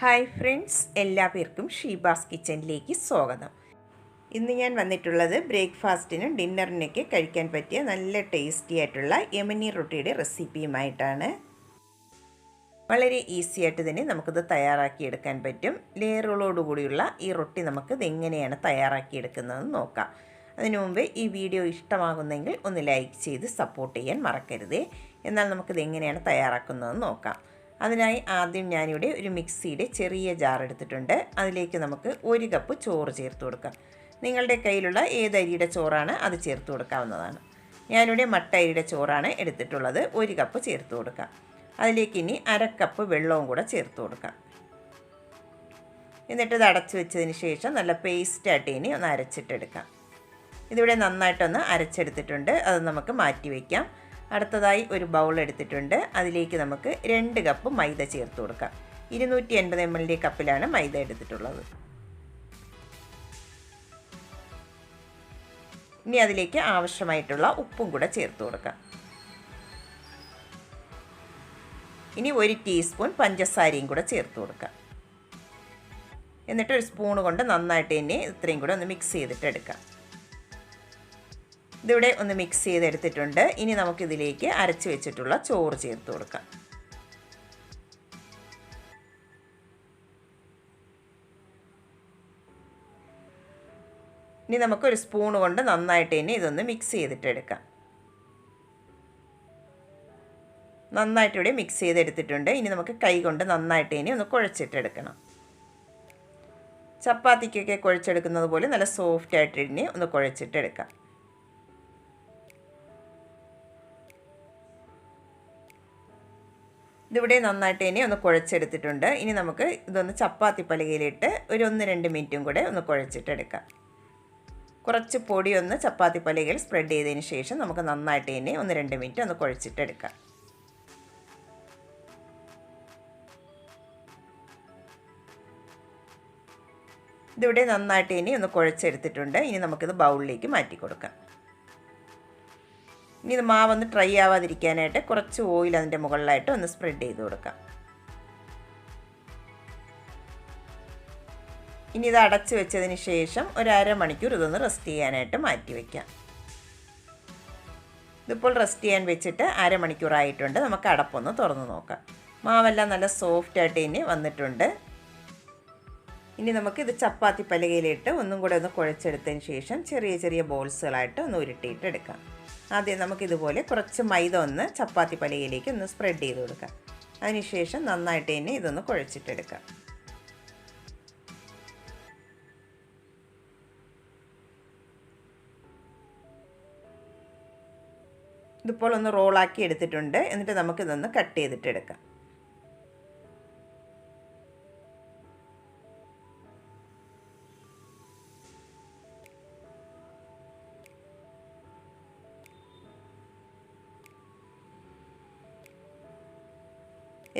Hi friends എല്ലാവർക്കും ഷീബാസ് കിച്ചണിലേക്ക് സ്വാഗതം. ഇന്ന് ഞാൻ വന്നിട്ടുള്ളത് ബ്രേക്ക്ഫാസ്റ്റിനും ഡിന്നറിനൊക്കെ കഴിക്കാൻ പറ്റിയ നല്ല ടേസ്റ്റി ആയിട്ടുള്ള യമനി റൊട്ടിയുടെ റെസിപ്പിയുമായിട്ടാണ്. വളരെ ഈസി ആയിട്ട് തന്നെ നമുക്കിത് തയ്യാറാക്കിയെടുക്കാൻ പറ്റും. ലെയറുകളോടുകൂടിയുള്ള ഈ റൊട്ടി നമുക്കിത് എങ്ങനെയാണ് തയ്യാറാക്കിയെടുക്കുന്നതെന്ന് നോക്കാം. അതിനു മുമ്പ് ഈ വീഡിയോ ഇഷ്ടമാകുന്നെങ്കിൽ ഒന്ന് ലൈക്ക് ചെയ്ത് സപ്പോർട്ട് ചെയ്യാൻ മറക്കരുത്. എന്നാൽ നമുക്കിത് എങ്ങനെയാണ് തയ്യാറാക്കുന്നതെന്ന് നോക്കാം. അതിനായി ആദ്യം ഞാനിവിടെ ഒരു മിക്സിയുടെ ചെറിയ ജാർ എടുത്തിട്ടുണ്ട്. അതിലേക്ക് നമുക്ക് ഒരു കപ്പ് ചോറ് ചേർത്ത് കൊടുക്കാം. നിങ്ങളുടെ കയ്യിലുള്ള ഏത് അരിയുടെ ചോറാണ് അത് ചേർത്ത് കൊടുക്കാവുന്നതാണ്. ഞാനിവിടെ മട്ട അരിയുടെ ചോറാണ് എടുത്തിട്ടുള്ളത്. ഒരു കപ്പ് ചേർത്ത് കൊടുക്കാം. അതിലേക്ക് ഇനി അരക്കപ്പ് കപ്പ് വെള്ളവും കൂടെ ചേർത്ത് കൊടുക്കാം. എന്നിട്ട് ഇത് അടച്ചു വെച്ചതിന് ശേഷം നല്ല പേസ്റ്റായിട്ട് ഇനി ഒന്ന് അരച്ചിട്ടെടുക്കാം. ഇതിവിടെ നന്നായിട്ടൊന്ന് അരച്ചെടുത്തിട്ടുണ്ട്. അത് നമുക്ക് മാറ്റി വയ്ക്കാം അടുത്തതായി ഒരു ബൗൾ എടുത്തിട്ടുണ്ട്. അതിലേക്ക് നമുക്ക് രണ്ട് കപ്പ് മൈദ ചേർത്ത് കൊടുക്കാം. ഇരുന്നൂറ്റി എൺപത് എം എൽ കപ്പിലാണ് മൈദ എടുത്തിട്ടുള്ളത്. ഇനി അതിലേക്ക് ആവശ്യമായിട്ടുള്ള ഉപ്പും കൂടെ ചേർത്ത് കൊടുക്കാം. ഇനി ഒരു ടീസ്പൂൺ പഞ്ചസാരയും കൂടെ ചേർത്ത് കൊടുക്കാം. എന്നിട്ട് ഒരു സ്പൂൺ കൊണ്ട് നന്നായിട്ട് തന്നെ ഇത്രയും കൂടെ ഒന്ന് മിക്സ് ചെയ്തിട്ട് എടുക്കാം. ഇതിവിടെ ഒന്ന് മിക്സ് ചെയ്തെടുത്തിട്ടുണ്ട്. ഇനി നമുക്കിതിലേക്ക് അരച്ച് വെച്ചിട്ടുള്ള ചോറ് ചേർത്ത് കൊടുക്കാം. ഇനി നമുക്കൊരു സ്പൂൺ കൊണ്ട് നന്നായിട്ട് തന്നെ ഇതൊന്ന് മിക്സ് ചെയ്തിട്ടെടുക്കാം. നന്നായിട്ട് ഇവിടെ മിക്സ് ചെയ്തെടുത്തിട്ടുണ്ട്. ഇനി നമുക്ക് കൈ കൊണ്ട് നന്നായിട്ട് ഇനി ഒന്ന് കുഴച്ചിട്ടെടുക്കണം. ചപ്പാത്തിക്കൊക്കെ കുഴച്ചെടുക്കുന്നത് പോലെ നല്ല സോഫ്റ്റ് ആയിട്ട് ഇനി ഒന്ന് കുഴച്ചിട്ടെടുക്കാം. ഇതിവിടെ നന്നായിട്ട് ഇനി ഒന്ന് കുഴച്ചെടുത്തിട്ടുണ്ട്. ഇനി നമുക്ക് ഇതൊന്ന് ചപ്പാത്തി പലകയിലിട്ട് ഒരു ഒന്ന് രണ്ട് മിനിറ്റും കൂടെ ഒന്ന് കുഴച്ചിട്ടെടുക്കാം. കുറച്ച് പൊടി ഒന്ന് ചപ്പാത്തി പലകയിൽ സ്പ്രെഡ് ചെയ്തതിന് ശേഷം നമുക്ക് നന്നായിട്ട് ഇനി ഒന്ന് രണ്ട് മിനിറ്റ് ഒന്ന് കുഴച്ചിട്ടെടുക്കാം. ഇതിവിടെ നന്നായിട്ട് ഇനി ഒന്ന് കുഴച്ചെടുത്തിട്ടുണ്ട്. ഇനി നമുക്കിത് ബൗളിലേക്ക് മാറ്റി കൊടുക്കാം ഇനി ഇത് മാവൊന്ന് ട്രൈ ആവാതിരിക്കാനായിട്ട് കുറച്ച് ഓയിൽ അതിന്റെ മുകളിലായിട്ട് ഒന്ന് സ്പ്രെഡ് ചെയ്ത് കൊടുക്കാം. ഇനി ഇത് അടച്ച് വെച്ചതിന് ശേഷം ഒരു അരമണിക്കൂർ ഇതൊന്ന് റെസ്റ്റ് ചെയ്യാനായിട്ട് മാറ്റി വയ്ക്കാം ഇതിപ്പോൾ റെസ്റ്റ് ചെയ്യാൻ വെച്ചിട്ട് അരമണിക്കൂറായിട്ടുണ്ട് നമുക്ക് അടപ്പൊന്ന് തുറന്ന് നോക്കാം. മാവെല്ലാം നല്ല സോഫ്റ്റായിട്ട് ഇനി വന്നിട്ടുണ്ട്. ഇനി നമുക്ക് ഇത് ചപ്പാത്തി പലകയിലിട്ട് ഒന്നും കൂടെ ഒന്ന് കുഴച്ചെടുത്തതിന് ശേഷം ചെറിയ ചെറിയ ബോൾസുകളായിട്ട് ഒന്ന് ഉരുട്ടിയിട്ട് എടുക്കാം. ആദ്യം നമുക്കിതുപോലെ കുറച്ച് മൈദ ഒന്ന് ചപ്പാത്തി പലകയിലേക്ക് ഒന്ന് സ്പ്രെഡ് ചെയ്ത് കൊടുക്കാം. അതിനുശേഷം നന്നായിട്ട് തന്നെ ഇതൊന്ന് കുഴച്ചിട്ടെടുക്കാം. ഇതിപ്പോൾ ഒന്ന് റോളാക്കി എടുത്തിട്ടുണ്ട്. എന്നിട്ട് നമുക്കിതൊന്ന് കട്ട് ചെയ്തിട്ട്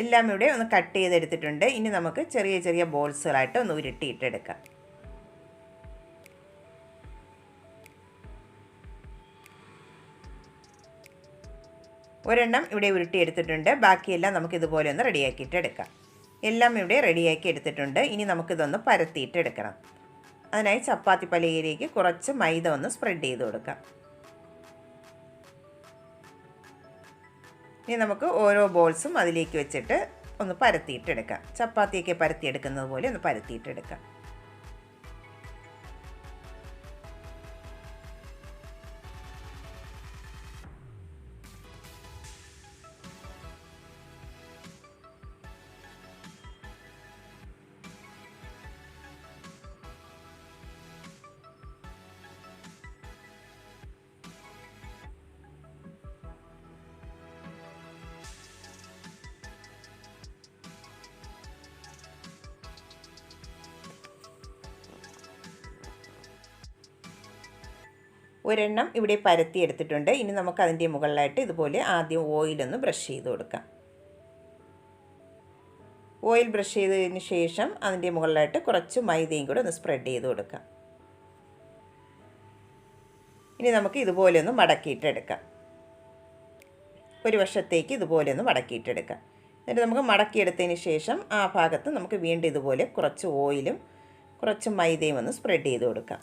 എല്ലാം ഇവിടെ ഒന്ന് കട്ട് ചെയ്തെടുത്തിട്ടുണ്ട്. ഇനി നമുക്ക് ചെറിയ ചെറിയ ബോൾസുകളായിട്ട് ഒന്ന് ഉരുട്ടിയിട്ടെടുക്കാം. ഒരെണ്ണം ഇവിടെ ഉരുട്ടിയെടുത്തിട്ടുണ്ട്. ബാക്കിയെല്ലാം നമുക്ക് ഇതുപോലെ ഒന്ന് റെഡിയാക്കിയിട്ട് എടുക്കാം എല്ലാം ഇവിടെ റെഡിയാക്കി എടുത്തിട്ടുണ്ട് ഇനി നമുക്കിതൊന്ന് പരത്തിയിട്ട് എടുക്കണം അതിനായി ചപ്പാത്തി പലയിലേക്ക് കുറച്ച് മൈദ ഒന്ന് സ്പ്രെഡ് ചെയ്ത് കൊടുക്കാം. ഇനി നമുക്ക് ഓരോ ബോൾസും അതിലേക്ക് വെച്ചിട്ട് ഒന്ന് പരത്തിയിട്ടെടുക്കാം. ചപ്പാത്തിയൊക്കെ പരത്തിയെടുക്കുന്നത് പോലെ ഒന്ന് പരത്തിയിട്ടെടുക്കാം. ഒരെണ്ണം ഇവിടെ പരത്തി എടുത്തിട്ടുണ്ട്. ഇനി നമുക്ക് അതിന്റെ മുകളിലായിട്ട് ഇതുപോലെ ആദ്യം ഓയിലൊന്ന് ബ്രഷ് ചെയ്ത് കൊടുക്കാം. ഓയിൽ ബ്രഷ് ചെയ്തതിന് ശേഷം അതിന്റെ മുകളിലായിട്ട് കുറച്ച് മൈദയും കൂടെ ഒന്ന് സ്പ്രെഡ് ചെയ്ത് കൊടുക്കാം. ഇനി നമുക്ക് ഇതുപോലെ ഒന്ന് മടക്കിയിട്ടെടുക്കാം. ഒരു വശത്തേക്ക് ഇതുപോലെ ഒന്ന് മടക്കിയിട്ടെടുക്കാം. എന്നിട്ട് നമുക്ക് മടക്കിയെടുത്തതിന് ശേഷം ആ ഭാഗത്ത് നമുക്ക് വീണ്ടും ഇതുപോലെ കുറച്ച് ഓയിലും കുറച്ച് മൈദയും ഒന്ന് സ്പ്രെഡ് ചെയ്ത് കൊടുക്കാം.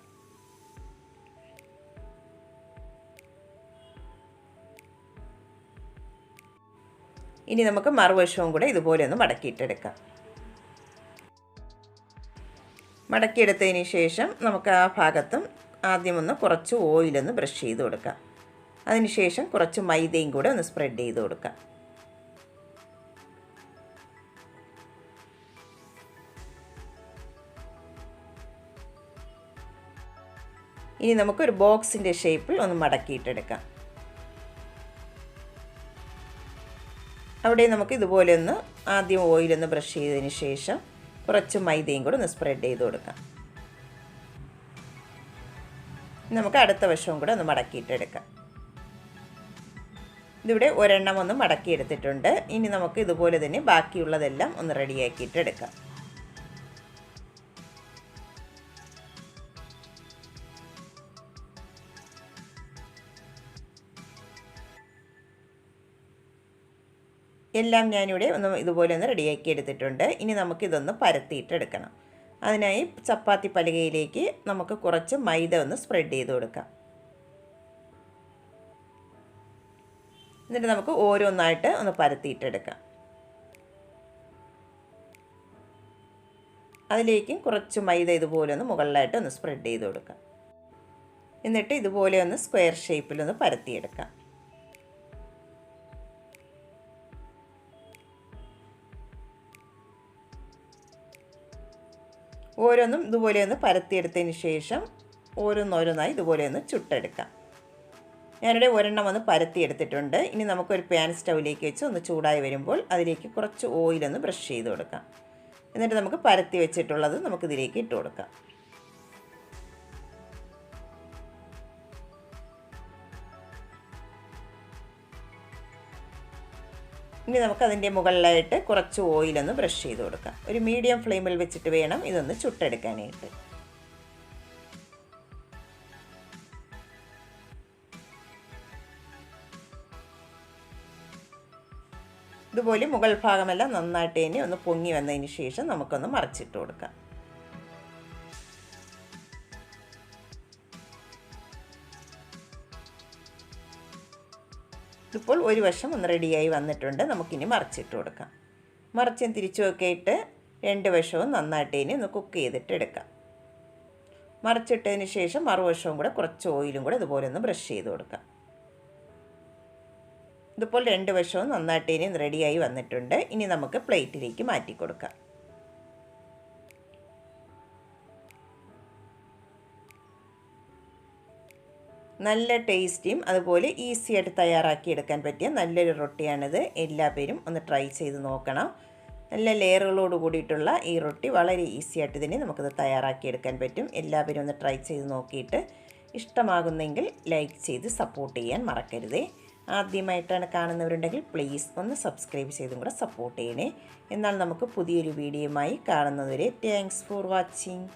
ഇനി നമുക്ക് മറുവശവും കൂടെ ഇതുപോലെ ഒന്ന് മടക്കിയിട്ടെടുക്കാം. മടക്കിയെടുത്തതിന് ശേഷം നമുക്ക് ആ ഭാഗത്തും ആദ്യം ഒന്ന് കുറച്ച് ഓയിലൊന്ന് ബ്രഷ് ചെയ്ത് കൊടുക്കാം. അതിനുശേഷം കുറച്ച് മൈദയും കൂടെ ഒന്ന് സ്പ്രെഡ് ചെയ്ത് കൊടുക്കാം. ഇനി നമുക്കൊരു ബോക്സിന്റെ ഷേപ്പിൽ ഒന്ന് മടക്കിയിട്ടെടുക്കാം. അവിടെ നമുക്ക് ഇതുപോലെ ഒന്ന് ആദ്യം ഓയിലൊന്ന് ബ്രഷ് ചെയ്തതിന് ശേഷം കുറച്ച് മൈദയും കൂടെ ഒന്ന് സ്പ്രെഡ് ചെയ്ത് കൊടുക്കാം. നമുക്ക് അടുത്ത വശവും കൂടെ ഒന്ന് മടക്കിയിട്ടെടുക്കാം. ഇതിവിടെ ഒരെണ്ണം ഒന്ന് മടക്കിയെടുത്തിട്ടുണ്ട്. ഇനി നമുക്ക് ഇതുപോലെ തന്നെ ബാക്കിയുള്ളതെല്ലാം ഒന്ന് റെഡിയാക്കിയിട്ടെടുക്കാം എല്ലാം ഞാനിവിടെ ഒന്ന് ഇതുപോലെ ഒന്ന് റെഡിയാക്കി എടുത്തിട്ടുണ്ട്. ഇനി നമുക്കിതൊന്ന് പരത്തിയിട്ടെടുക്കണം. അതിനായി ചപ്പാത്തി പലകയിലേക്ക് നമുക്ക് കുറച്ച് മൈദ ഒന്ന് സ്പ്രെഡ് ചെയ്ത് കൊടുക്കാം. എന്നിട്ട് നമുക്ക് ഓരോന്നായിട്ട് ഒന്ന് പരത്തിയിട്ടെടുക്കാം. അതിലേക്കും കുറച്ച് മൈദ ഇതുപോലെ ഒന്ന് മുകളിലായിട്ട് ഒന്ന് സ്പ്രെഡ് ചെയ്ത് കൊടുക്കാം. എന്നിട്ട് ഇതുപോലെ ഒന്ന് സ്ക്വയർ ഷേപ്പിലൊന്ന് പരത്തിയെടുക്കാം. ഓരോന്നും ഇതുപോലെ ഒന്ന് പരത്തിയെടുത്തതിന് ശേഷം ഓരോന്നോരോന്നായി ഇതുപോലെ ഒന്ന് ചുട്ടെടുക്കാം. ഞാനിവിടെ ഒരെണ്ണം ഒന്ന് പരത്തിയെടുത്തിട്ടുണ്ട്. ഇനി നമുക്കൊരു പാൻ സ്റ്റൗവിലേക്ക് വെച്ച് ഒന്ന് ചൂടായി വരുമ്പോൾ അതിലേക്ക് കുറച്ച് ഓയിലൊന്ന് ബ്രഷ് ചെയ്ത് കൊടുക്കാം. എന്നിട്ട് നമുക്ക് പരത്തി വെച്ചിട്ടുള്ളത് നമുക്കിതിലേക്ക് ഇട്ട് കൊടുക്കാം. ഇനി നമുക്ക് അതിന്റെ മുകളിലായിട്ട് കുറച്ച് ഓയിലൊന്ന് ബ്രഷ് ചെയ്ത് കൊടുക്കാം. ഒരു മീഡിയം ഫ്ലെയിമിൽ വെച്ചിട്ട് വേണം ഇതൊന്ന് ചുട്ടെടുക്കാനായിട്ട്. ഇതുപോലെ മുകൾ ഭാഗമെല്ലാം നന്നായിട്ട് തന്നെ ഒന്ന് പൊങ്ങി വന്നതിന് ശേഷം നമുക്കൊന്ന് മറച്ചിട്ട് കൊടുക്കാം. ഇപ്പോൾ ഒരു വശം ഒന്ന് റെഡിയായി വന്നിട്ടുണ്ട്. നമുക്കിനി മറിച്ചിട്ട് കൊടുക്കാം. മറിച്ചും തിരിച്ചുമൊക്കെ ഇട്ട് രണ്ട് വശവും നന്നായിട്ട് ഇനി ഒന്ന് കുക്ക് ചെയ്തിട്ട് എടുക്കാം. മറിച്ചിട്ടതിന് ശേഷം മറുവശവും കൂടെ കുറച്ച് ഓയിലും കൂടെ ഇതുപോലെ ഒന്ന് ബ്രഷ് ചെയ്ത് കൊടുക്കാം. ഇതുപോലെ രണ്ട് വശവും നന്നായിട്ട് ഇനി റെഡിയായി വന്നിട്ടുണ്ട്. ഇനി നമുക്ക് പ്ലേറ്റിലേക്ക് മാറ്റി കൊടുക്കാം. നല്ല ടേസ്റ്റിയും അതുപോലെ ഈസി ആയിട്ട് തയ്യാറാക്കി എടുക്കാൻ പറ്റിയ നല്ലൊരു റൊട്ടിയാണിത്. എല്ലാ പേരും ഒന്ന് ട്രൈ ചെയ്ത് നോക്കണം. നല്ല ലെയറുകളോട് കൂടിയിട്ടുള്ള ഈ റൊട്ടി വളരെ ഈസി ആയിട്ട് തന്നെ നമുക്കത് തയ്യാറാക്കി എടുക്കാൻ പറ്റും. എല്ലാവരും ഒന്ന് ട്രൈ ചെയ്ത് നോക്കിയിട്ട് ഇഷ്ടമാകുന്നെങ്കിൽ ലൈക്ക് ചെയ്ത് സപ്പോർട്ട് ചെയ്യാൻ മറക്കരുതേ. ആദ്യമായിട്ടാണ് കാണുന്നവരുണ്ടെങ്കിൽ പ്ലീസ് ഒന്ന് സബ്സ്ക്രൈബ് ചെയ്തും കൂടെ സപ്പോർട്ട് ചെയ്യണേ. എന്നാൽ നമുക്ക് പുതിയൊരു വീഡിയോയുമായി കാണുന്നതുവരെ താങ്ക്സ് ഫോർ വാച്ചിങ്